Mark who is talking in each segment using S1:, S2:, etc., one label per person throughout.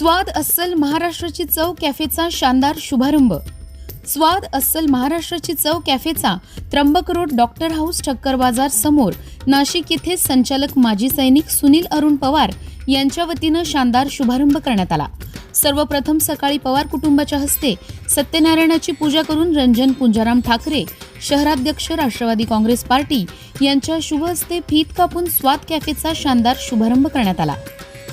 S1: स्वाद अस्सल महाराष्ट्राची चव कॅफेचा शानदार शुभारंभ. स्वाद अस्सल महाराष्ट्राची चव कॅफेचा Trimbak road doctor house Thakkar Bazar समोर. नाशिक येथे संचालक माजी सैनिक सुनील अरुण पवार यांच्या वतीनं शानदार शुभारंभ करण्यात आला. सर्वप्रथम सकाळी पवार कुटुंबाच्या हस्ते सत्यनारायणाची पूजा करून रंजन पुंजाराम ठाकरे शहराध्यक्ष राष्ट्रवादी काँग्रेस पार्टी यांच्या शुभ हस्ते फीत कापून स्वाद कॅफेचा शानदार शुभारंभ करण्यात आला.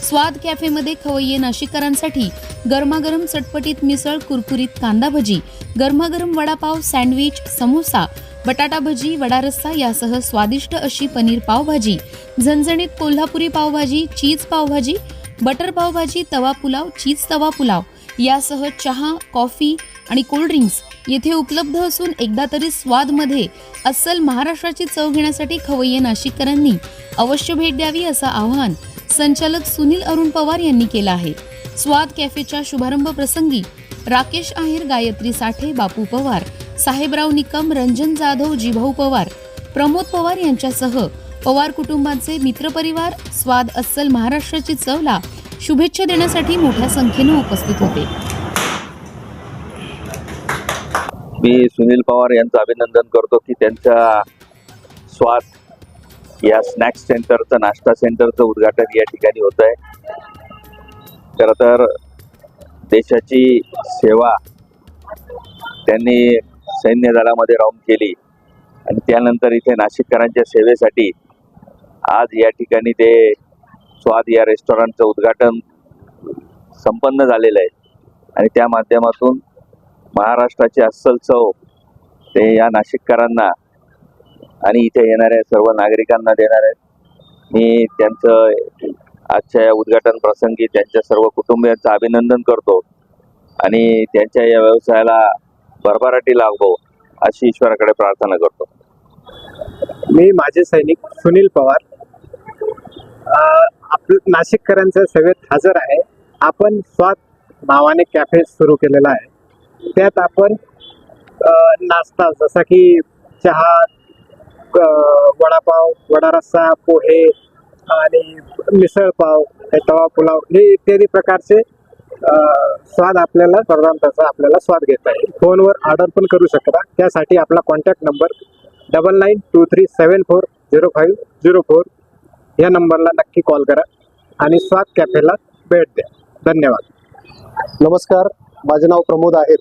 S1: स्वाद कॅफेमध्ये खवय्ये नाशिककरांसाठी. गरमागरम चटपटीत मिसळ कुरकुरीत कांदा भजी गरमागरम वडापाव सँडविच समोसा बटाटा भजी वडा रस्सा यासह स्वादिष्ट अशी पनीर पावभाजी झणझणीत Kolhapuri pav bhaji cheese pav bhaji butter pav bhaji tawa pulao cheese तवा पुलाव यासह चहा कॉफी आणि कोल्ड्रिंक्स येथे उपलब्ध असून एकदा तरी स्वादमध्ये अस्सल महाराष्ट्राची चव घेण्यासाठी खवय्ये नाशिककरांनी अवश्य भेट द्यावी असं आवाहन संचालक सुनील अरुण पवार यांनी केला आहे. स्वाद कॅफेच्या शुभारंभ प्रसंगी राकेश आहेर गायत्री साठे बापू पवार साहेबराव निकम रंजन जाधव जिभाऊ पवार प्रमोद पवार यांच्यासह पवार कुटुंबाचे मित्रपरिवार स्वाद अस्सल महाराष्ट्राची चवला शुभेच्छा देण्यासाठी मोठ्या संख्येने उपस्थित होते.
S2: मी सुनील पवार यांचं अभिनंदन करतो की त्यांच्या स्वाद या स्नॅक्स सेंटरचं नाश्ता सेंटरचं उद्घाटन या ठिकाणी होत आहे. खरं तर देशाची सेवा त्यांनी सैन्य दलामध्ये राहून केली आणि त्यानंतर इथे नाशिककरांच्या सेवेसाठी आज या ठिकाणी ते स्वाद या रेस्टॉरंटचं उद्घाटन संपन्न झालेलं आहे. आणि त्या माध्यमातून महाराष्ट्राची अस्सल चव ते या नाशिककरांना आणि इथे येणाऱ्या सर्व नागरिकांना देणार आहेत. मी त्यांचं आजच्या या उद्घाटन प्रसंगी त्यांच्या सर्व कुटुंबियांचं अभिनंदन करतो. आणि त्यांच्या या व्यवसायाला भरभराटी लाभो अशी ईश्वराकडे प्रार्थना करतो.
S3: मी माझे सैनिक सुनील पवार. आपलं नाशिककरांच्या सेवेत हजर आहे. आपण स्वाद नावाने कॅफे सुरू केलेला आहे. त्यात आपण नाश्ता जसा की चहा वडापाव वडा रस्सा पोहे आणि मिसळ पाव हे तवा पुलाव हे इत्यादी प्रकारचे स्वाद आपल्याला पदार्थाचा आपल्याला स्वाद घेता येईल फोनवर ऑर्डर पण करू शकता. त्यासाठी आपला contact number double nine two three seven four zero five zero four या नंबरला नक्की कॉल करा आणि स्वाद कॅफेला भेट द्या. धन्यवाद.
S4: नमस्कार. माझे नाव प्रमोद आहेर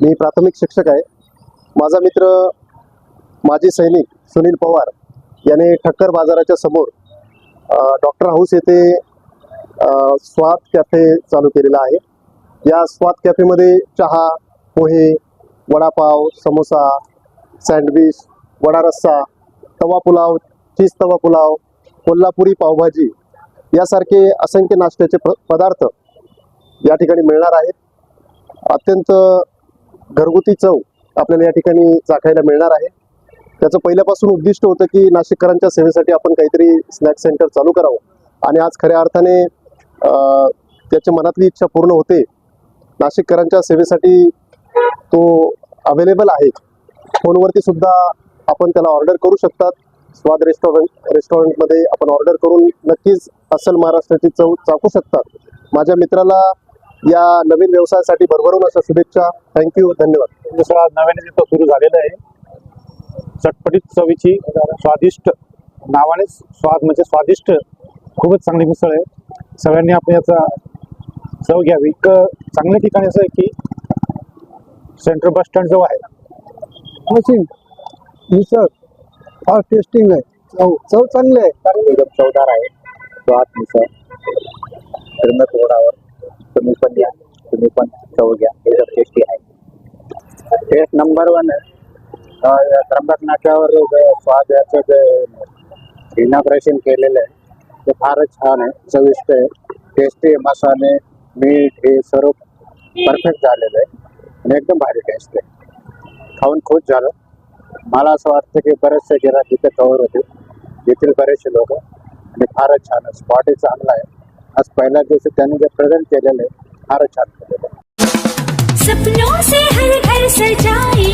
S4: मी प्राथमिक शिक्षक आहे. माझा मित्र माजी सैनिक सुनील पवार याने ठक्कर बाजाराच्या समोर डॉक्टर हाऊस येथे स्वाद कॅफे चालू केलेला आहे. या स्वाद कॅफेमध्ये चहा पोहे वडापाव समोसा सँडविच वडा रस्सा तवा पुलाव चीज तवा पुलाव कोल्हापुरी पावभाजी यासारखे असंख्य नाश्त्याचे प पदार्थ या ठिकाणी मिळणार आहेत. अत्यंत घरगुती चव आपल्याला या ठिकाणी चाखायला मिळणार आहे. त्याचं पहिल्यापासून उद्दिष्ट होतं की नाशिककरांच्या सेवेसाठी आपण काहीतरी स्नॅक सेंटर चालू करावं. आणि आज खऱ्या अर्थाने त्याची त्याच्या मनातली इच्छा पूर्ण होते. नाशिककरांच्या सेवेसाठी तो अवेलेबल आहे. फोनवरती सुद्धा आपण त्याला ऑर्डर करू शकतात. स्वाद रेस्टॉरंट रेस्टॉरंटमध्ये आपण ऑर्डर करून नक्कीच अस्सल महाराष्ट्राची चव चाकू शकतात. माझ्या मित्राला या नवीन व्यवसायासाठी भरभरून अशा शुभेच्छा. थँक्यू धन्यवाद.
S3: दुसरा आज नव्याने सुरू झालेलं आहे. चटपटीत चवीची स्वादिष्ट नावानेच स्वाद म्हणजे स्वादिष्ट खूपच चांगली मिसळ आहे. सगळ्यांनी आपण याचा चव घ्यावी. इतकं चांगल्या ठिकाणी असं आहे की सेंट्रल बस स्टँड जवळ आहे. मशीन मिसळ फार टेस्टिंग आहे. चव चव चांगली आहे.
S2: एकदम चवदार आहे. स्वाद मिसळ. पूर्ण तोडावर तुम्ही पण या. तुम्ही पण चव घ्या. एकदम टेस्टी आहे.
S3: टेस्ट नंबर वन आहे. त्र्यंबक नाक्यावर जे स्वाद्याचं जे इनॉग्रेशन केलेलं आहे ते फारच छान आहे चविष्ट आहे. टेस्टी मसाले मीठ हे सर्व परफेक्ट झालेलं आहे. आणि एकदम भारी टेस्ट आहे. खाऊन खुश झालं. मला असं वाटतं की बरेचसे गिराक तिथे कवर होते येथील बरेचसे लोक. आणि फारच छान आहे. स्पॉटही चांगला आहे. आज पहिल्या दिवशी त्यांनी जे प्रेझेंट केलेलं आहे फारच छान केलेलं आहे.
S5: सपनों